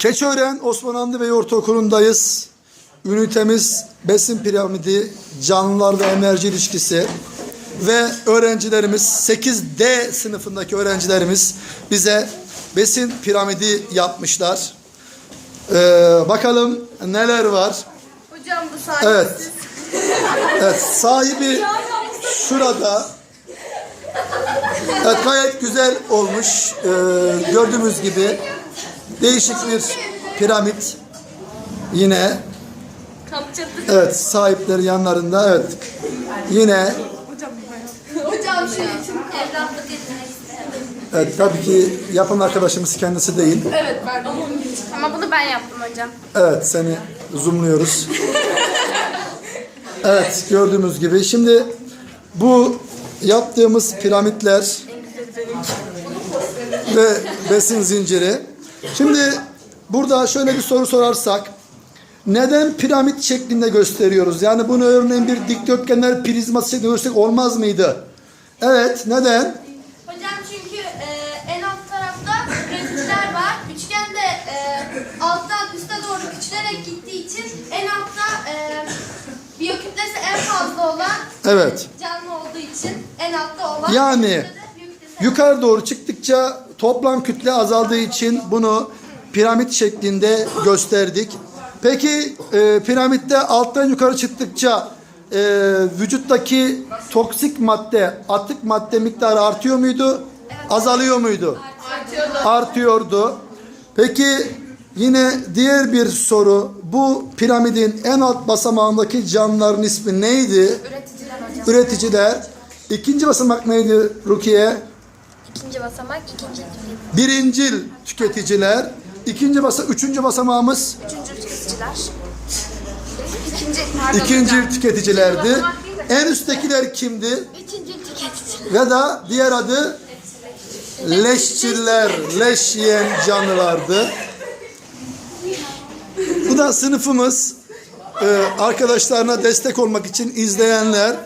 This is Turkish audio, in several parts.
Keçiören Osman Hamdi Bey Ortaokulu'ndayız. Ünitemiz besin piramidi, canlılar ve enerji ilişkisi ve öğrencilerimiz 8D sınıfındaki öğrencilerimiz bize besin piramidi yapmışlar. Ee, bakalım neler var. Hocam bu sadece Evet. Evet sahibi şurada. Evet gayet güzel olmuş. Ee, gördüğümüz gibi değişik bir piramit. Yine evet sahipleri yanlarında evet. Yine Hocam şey için evlatlık etmek istedim. evet tabii ki yapan arkadaşımız kendisi değil. Evet ben Ama bunu ben yaptım hocam. Evet seni zoomluyoruz. Evet gördüğümüz gibi şimdi bu yaptığımız piramitler ve besin zinciri. Şimdi burada şöyle bir soru sorarsak neden piramit şeklinde gösteriyoruz? Yani bunu örneğin bir dikdörtgenler prizması şeklinde göstersek olmaz mıydı? Evet neden? Hocam çünkü e, en alt tarafta üreticiler var. Üçgen de e, alttan üste doğru küçülerek gittiği için en altta e, biyokütlesi en fazla olan Evet. canlı olduğu için en altta olan. Yani Yukarı doğru çıktıkça toplam kütle azaldığı için bunu piramit şeklinde gösterdik. Peki e, piramitte alttan yukarı çıktıkça e, vücuttaki toksik madde, atık madde miktarı artıyor muydu? Azalıyor muydu? Artıyordu. Peki yine diğer bir soru. Bu piramidin en alt basamağındaki canlıların ismi neydi? Üreticiler. Üreticiler. İkinci basamak neydi Rukiye? İkinci basamak, ikinci Birincil tüketiciler. İkinci basa, üçüncü basamağımız Üçüncü tüketiciler. İkinci, pardon ikinci hocam. tüketicilerdi. İkinci En üsttekiler kimdi? Üçüncü tüketiciler. Ve da diğer adı leşçiler, leş yiyen canlılardı. Bu da sınıfımız. Ee, arkadaşlarına destek olmak için izleyenler,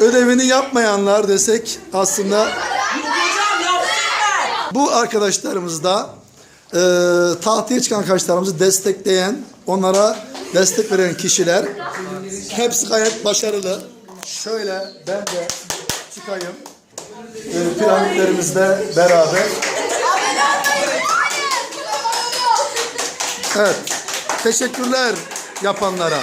ödevini yapmayanlar desek aslında bu arkadaşlarımız da e, tahtaya çıkan arkadaşlarımızı destekleyen, onlara destek veren kişiler. Hepsi gayet başarılı. Şöyle ben de çıkayım. E, piramitlerimizle beraber. Evet. Teşekkürler yapanlara.